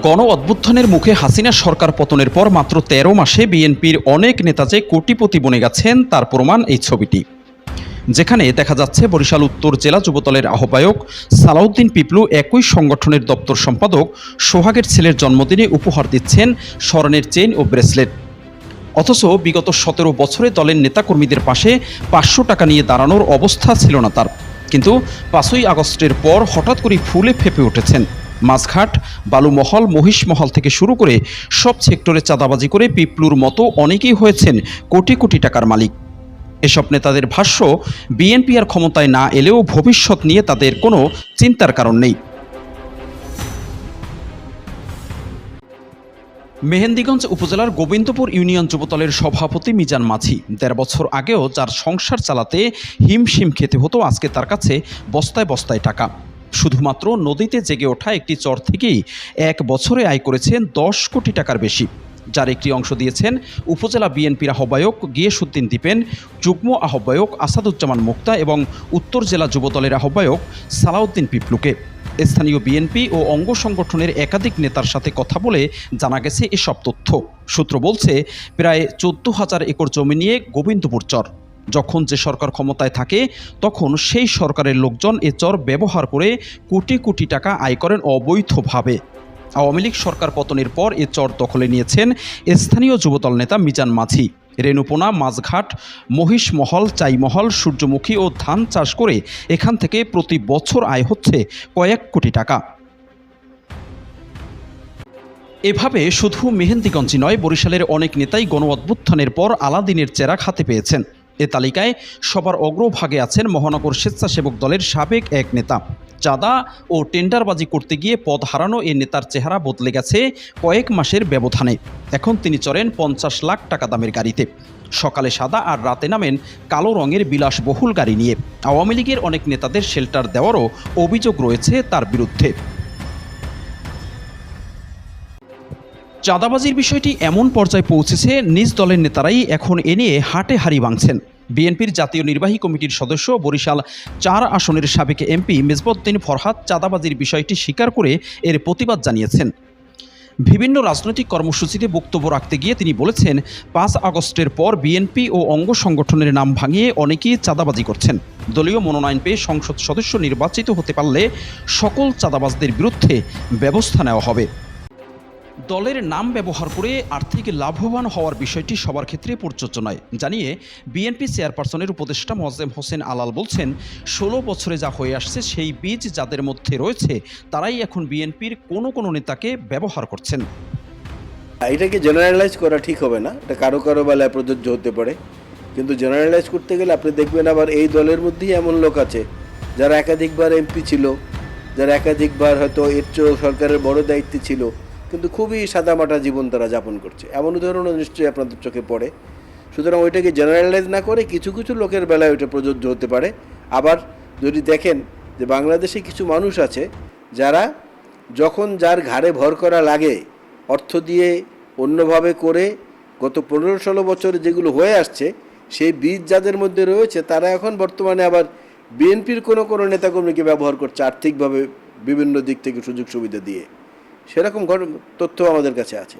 গণ অভ্যুত্থানের মুখে হাসিনা সরকার পতনের পর মাত্র তেরো মাসে বিএনপির অনেক নেতা যে কোটিপতি বনে গেছেন, তার প্রমাণ এই ছবিটি। যেখানে দেখা যাচ্ছে বরিশাল উত্তর জেলা যুবদলের আহ্বায়ক সালাউদ্দিন পিপলু একই সংগঠনের দপ্তর সম্পাদক সোহাগের ছেলের জন্মদিনে উপহার দিচ্ছেন স্মরণের চেইন ও ব্রেসলেট। অথচ বিগত সতেরো বছরে দলের নেতাকর্মীদের পাশে পাঁচশো টাকা নিয়ে দাঁড়ানোর অবস্থা ছিল না তার। কিন্তু পাঁচই আগস্টের পর হঠাৎ করে ফুলে ফেপে উঠেছেন। মাছঘাট, বালুমহল, মহিষমহল থেকে শুরু করে সব সেক্টরে চাঁদাবাজি করে পিপলুর মতো অনেকেই হয়েছেন কোটি কোটি টাকার মালিক। এসব নেতাদের ভাষ্য, বিএনপি আর ক্ষমতায় না এলেও ভবিষ্যৎ নিয়ে তাদের কোনো চিন্তার কারণ নেই। মেহেন্দিগঞ্জ উপজেলার গোবিন্দপুর ইউনিয়ন যুবদলের সভাপতি মিজান মাঝি। দেড় বছর আগেও যার সংসার চালাতে হিমশিম খেতে হতো, আজকে তার কাছে বস্তায় বস্তায় টাকা। শুধুমাত্র নদীতে জেগে ওঠা একটি চর থেকেই এক বছরে আয় করেছেন দশ কোটি টাকার বেশি। যার একটি অংশ দিয়েছেন উপজেলা বিএনপির আহ্বায়ক গিয়েসুদ্দিন দীপেন, যুগ্ম আহ্বায়ক আসাদুজ্জামান মুক্তা এবং উত্তর জেলা যুবদলের আহ্বায়ক সালাউদ্দিন পিপলুকে। স্থানীয় বিএনপি ও অঙ্গ সংগঠনের একাধিক নেতার সাথে কথা বলে জানা গেছে এসব তথ্য। সূত্র বলছে, প্রায় চোদ্দ হাজার একর জমি নিয়ে গোবিন্দপুর চর যখন যে সরকার ক্ষমতায় থাকে, তখন সেই সরকারের লোকজন এ চর ব্যবহার করে কোটি কোটি টাকা আয় করেন অবৈধভাবে। আওয়ামী লীগ সরকার পতনের পর এ চর দখলে নিয়েছেন স্থানীয় যুবদল নেতা মিজান মাঝি। রেণুপোনা মাঝঘাট মহিষমহল, চাইমহল, সূর্যমুখী ও ধান চাষ করে এখান থেকে প্রতি বছর আয় হচ্ছে কয়েক কোটি টাকা। এভাবে শুধু মেহেন্দিগঞ্জই নয়, বরিশালের অনেক নেতাই গণ পর আলাদিনের চেরা খাতে পেয়েছেন। এ তালিকায় সবার অগ্রভাগে আছেন মহানগর স্বেচ্ছাসেবক দলের সাবেক এক নেতা। চাঁদা ও টেন্ডারবাজি করতে গিয়ে পদ হারানো এ নেতার চেহারা বদলে গেছে কয়েক মাসের ব্যবধানে। এখন তিনি চড়েন পঞ্চাশ লাখ টাকা দামের গাড়িতে। সকালে সাদা আর রাতে নামেন কালো রঙের বিলাসবহুল গাড়ি নিয়ে। আওয়ামী লীগের অনেক নেতাদের শেল্টার দেওয়ারও অভিযোগ রয়েছে তার বিরুদ্ধে। চাঁদাবাজির বিষয়টি এমন পর্যায়ে পৌঁছেছে, নিজ দলের নেতারাই এখন এ নিয়ে হাটে হাড়ি ভাঙছেন বিএনপির জাতীয় নির্বাহী কমিটির সদস্য বরিশাল চার আসনের সাবেক এমপি মেজবুদ্দিন ফরহাদ চাঁদাবাজির বিষয়টি স্বীকার করে এর প্রতিবাদ জানিয়েছেন। বিভিন্ন রাজনৈতিক কর্মসূচিতে বক্তব্য রাখতে গিয়ে তিনি বলেছেন, পাঁচ আগস্টের পর বিএনপি ও অঙ্গ সংগঠনের নাম ভাঙিয়ে অনেকেই চাঁদাবাজি করছেন। দলীয় মনোনয়ন পেয়ে সংসদ সদস্য নির্বাচিত হতে পারলে সকল চাঁদাবাজদের বিরুদ্ধে ব্যবস্থা নেওয়া হবে। দলের নাম ব্যবহার করে আর্থিক লাভবান হওয়ার বিষয়টি সবার ক্ষেত্রে প্রযোজ্য নয় জানিয়ে বিএনপি চেয়ারপারসনের উপদেষ্টা মোয়াজ্জেম হোসেন আলাল বলছেন, ষোলো বছরে যা হয়ে আসছে সেই বীজ যাদের মধ্যে রয়েছে, তারাই এখন বিএনপির কোনো কোনো নেতাকে ব্যবহার করছেন। এটাকে জেনারেলাইজ করা ঠিক হবে না। এটা কারও কারও বেলায় প্রযোজ্য হতে পারে। কিন্তু জেনারেলাইজ করতে গেলে আপনি দেখবেন আবার এই দলের মধ্যেই এমন লোক আছে, যারা একাধিকবার এমপি ছিল, যারা একাধিকবার হয়তো এর সরকারের বড় দায়িত্বে ছিল। কিন্তু খুবই সাদামাটা জীবন তারা যাপন করছে। এমন উদাহরণও নিশ্চয়ই আপনাদের চোখে পড়ে। সুতরাং ওইটাকে জেনারেলাইজ না করে কিছু কিছু লোকের বেলায় ওইটা প্রযোজ্য হতে পারে। আবার যদি দেখেন যে বাংলাদেশে কিছু মানুষ আছে, যারা যখন যার ঘাড়ে ভর করা লাগে, অর্থ দিয়ে অন্যভাবে করে গত পনেরো ষোলো বছরে যেগুলো হয়ে আসছে, সেই বীজ যাদের মধ্যে রয়েছে, তারা এখন বর্তমানে আবার বিএনপির কোনো কোনো নেতাকর্মীকে ব্যবহার করছে আর্থিকভাবে বিভিন্ন দিক থেকে সুযোগ সুবিধা দিয়ে। সেরকম তথ্য আমাদের কাছে আছে।